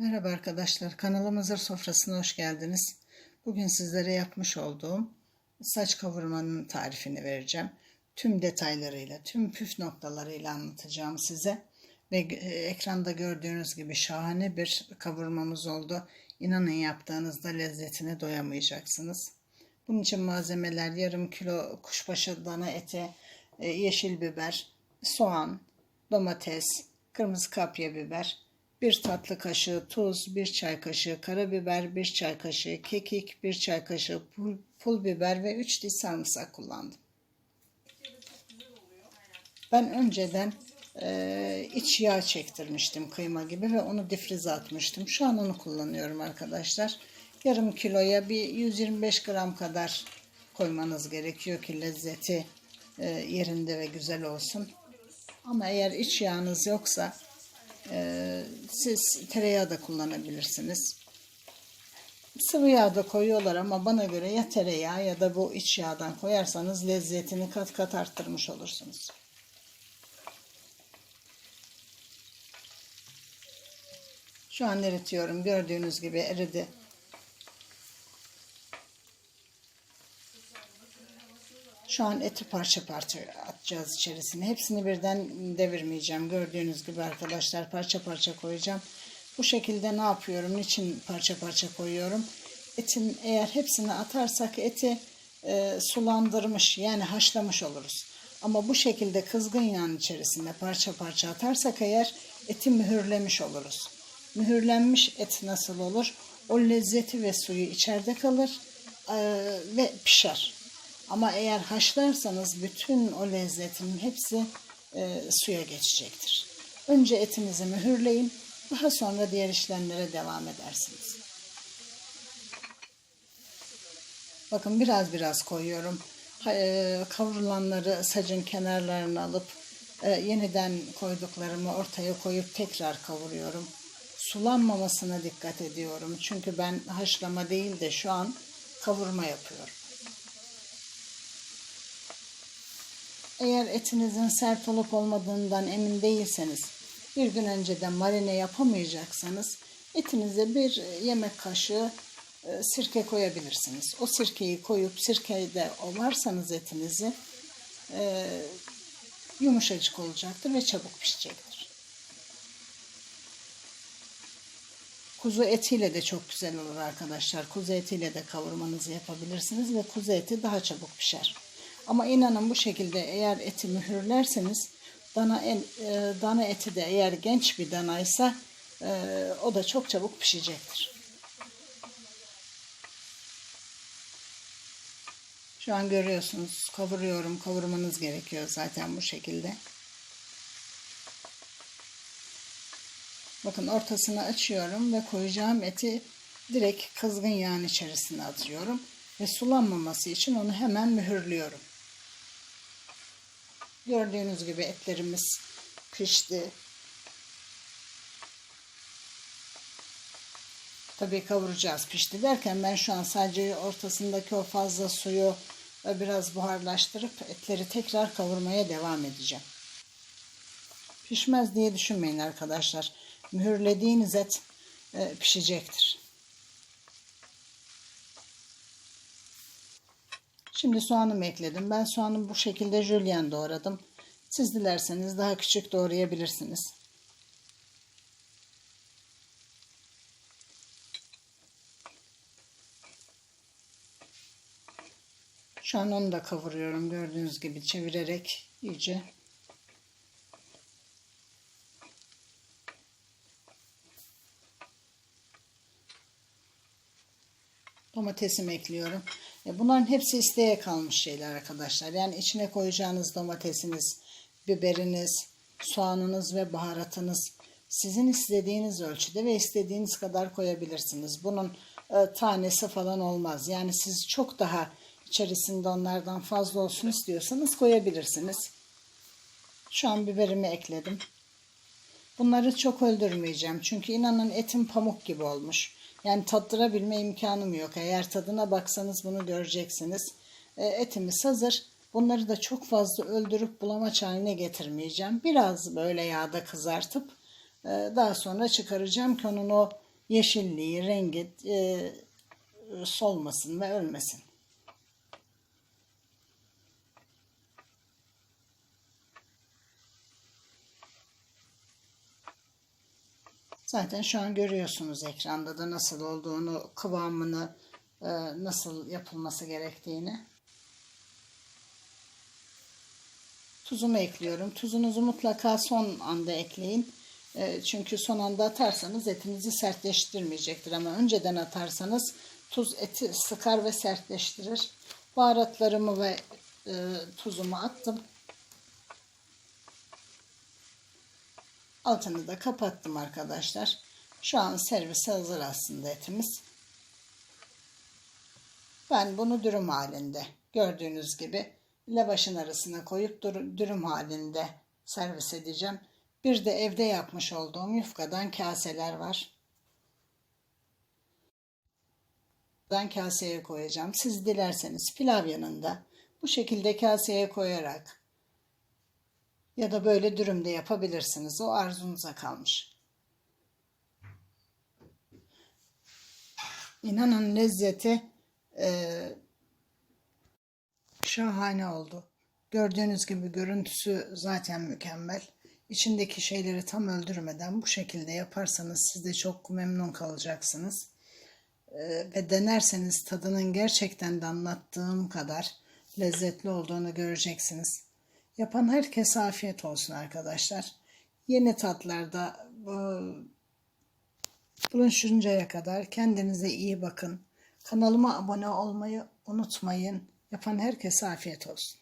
Merhaba arkadaşlar, kanalıma Hazır Sofrası'na hoş geldiniz. Bugün sizlere yapmış olduğum saç kavurmanın tarifini vereceğim. Tüm detaylarıyla, tüm püf noktalarıyla anlatacağım size. Ve e, ekranda gördüğünüz gibi şahane bir kavurmamız oldu. İnanın yaptığınızda lezzetine doyamayacaksınız. Bunun için malzemeler yarım kilo kuşbaşı dana eti, e, yeşil biber, soğan, domates, kırmızı kapya biber, bir tatlı kaşığı tuz, bir çay kaşığı karabiber, bir çay kaşığı kekik, bir çay kaşığı pul, pul biber ve 3 diş sarımsak kullandım. Ben önceden e, iç yağ çektirmiştim kıyma gibi ve onu difrize atmıştım. Şu an onu kullanıyorum arkadaşlar. Yarım kiloya bir 125 gram kadar koymanız gerekiyor ki lezzeti e, yerinde ve güzel olsun. Ama eğer iç yağınız yoksa ee, siz tereyağı da kullanabilirsiniz. Sıvı yağ da koyuyorlar ama bana göre ya tereyağı ya da bu iç yağdan koyarsanız lezzetini kat kat arttırmış olursunuz. Şu an eritiyorum. Gördüğünüz gibi eridi. Şu an eti parça parça atacağız içerisine. Hepsini birden devirmeyeceğim. Gördüğünüz gibi arkadaşlar parça parça koyacağım. Bu şekilde ne yapıyorum? Niçin parça parça koyuyorum? Etin eğer hepsini atarsak eti e, sulandırmış yani haşlamış oluruz. Ama bu şekilde kızgın yağın içerisinde parça parça atarsak eğer eti mühürlemiş oluruz. Mühürlenmiş et nasıl olur? O lezzeti ve suyu içeride kalır e, ve pişer. Ama eğer haşlarsanız bütün o lezzetin hepsi e, suya geçecektir. Önce etinizi mühürleyin. Daha sonra diğer işlemlere devam edersiniz. Bakın biraz biraz koyuyorum. E, kavrulanları sacın kenarlarına alıp e, yeniden koyduklarımı ortaya koyup tekrar kavuruyorum. Sulanmamasına dikkat ediyorum. Çünkü ben haşlama değil de şu an kavurma yapıyorum. Eğer etinizin sert olup olmadığından emin değilseniz bir gün önceden marine yapamayacaksanız etinize bir yemek kaşığı e, sirke koyabilirsiniz. O sirkeyi koyup sirkede ovarsanız etinizi e, yumuşacık olacaktır ve çabuk pişecektir. Kuzu etiyle de çok güzel olur arkadaşlar. Kuzu etiyle de kavurmanızı yapabilirsiniz ve kuzu eti daha çabuk pişer. Ama inanın bu şekilde eğer eti mühürlerseniz dana, en, e, dana eti de eğer genç bir danaysa e, o da çok çabuk pişecektir. Şu an görüyorsunuz kavuruyorum. Kavurmanız gerekiyor zaten bu şekilde. Bakın ortasını açıyorum ve koyacağım eti direkt kızgın yağın içerisine atıyorum. Ve sulanmaması için onu hemen mühürlüyorum. Gördüğünüz gibi etlerimiz pişti. Tabii kavuracağız pişti derken ben şu an sadece ortasındaki o fazla suyu biraz buharlaştırıp etleri tekrar kavurmaya devam edeceğim. Pişmez diye düşünmeyin arkadaşlar. Mühürlediğiniz et e, pişecektir. Şimdi soğanımı ekledim. Ben soğanı bu şekilde jülyen doğradım. Siz dilerseniz daha küçük doğrayabilirsiniz. Şu an onu da kavuruyorum. Gördüğünüz gibi çevirerek iyice. Domatesimi ekliyorum. E, bunların hepsi isteğe kalmış şeyler arkadaşlar. Yani içine koyacağınız domatesiniz, biberiniz, soğanınız ve baharatınız sizin istediğiniz ölçüde ve istediğiniz kadar koyabilirsiniz. Bunun e, tanesi falan olmaz. Yani siz çok daha içerisinde onlardan fazla olsun istiyorsanız koyabilirsiniz. Şu an biberimi ekledim. Bunları çok öldürmeyeceğim. Çünkü inanın etim pamuk gibi olmuş. Yani tattırabilme imkanım yok. Eğer tadına baksanız bunu göreceksiniz. E, etimiz hazır. Bunları da çok fazla öldürüp bulamaç haline getirmeyeceğim. Biraz böyle yağda kızartıp e, daha sonra çıkaracağım ki onun o yeşilliği, rengi e, solmasın ve ölmesin. Zaten şu an görüyorsunuz ekranda da nasıl olduğunu, kıvamını, e, nasıl yapılması gerektiğini. Tuzumu ekliyorum. Tuzunuzu mutlaka son anda ekleyin. E, Çünkü son anda atarsanız etinizi sertleştirmeyecektir. Ama önceden atarsanız tuz eti sıkar ve sertleştirir. Baharatlarımı ve e, tuzumu attım. Altını da kapattım arkadaşlar. Şu an servise hazır aslında etimiz. Ben bunu dürüm halinde gördüğünüz gibi lavaşın arasına koyup dürüm halinde servis edeceğim. Bir de evde yapmış olduğum yufkadan kaseler var. Ben kaseye koyacağım. Siz dilerseniz pilav yanında bu şekilde kaseye koyarak ya da böyle dürüm de yapabilirsiniz. O arzunuza kalmış. İnanın lezzeti eee, şahane oldu. Gördüğünüz gibi görüntüsü zaten mükemmel. İçindeki şeyleri tam öldürmeden bu şekilde yaparsanız siz de çok memnun kalacaksınız. Eee, ve denerseniz tadının gerçekten de anlattığım kadar lezzetli olduğunu göreceksiniz. Yapan herkese afiyet olsun arkadaşlar. Yeni tatlarda bu buluşuncaya kadar kendinize iyi bakın. Kanalıma abone olmayı unutmayın. Yapan herkese afiyet olsun.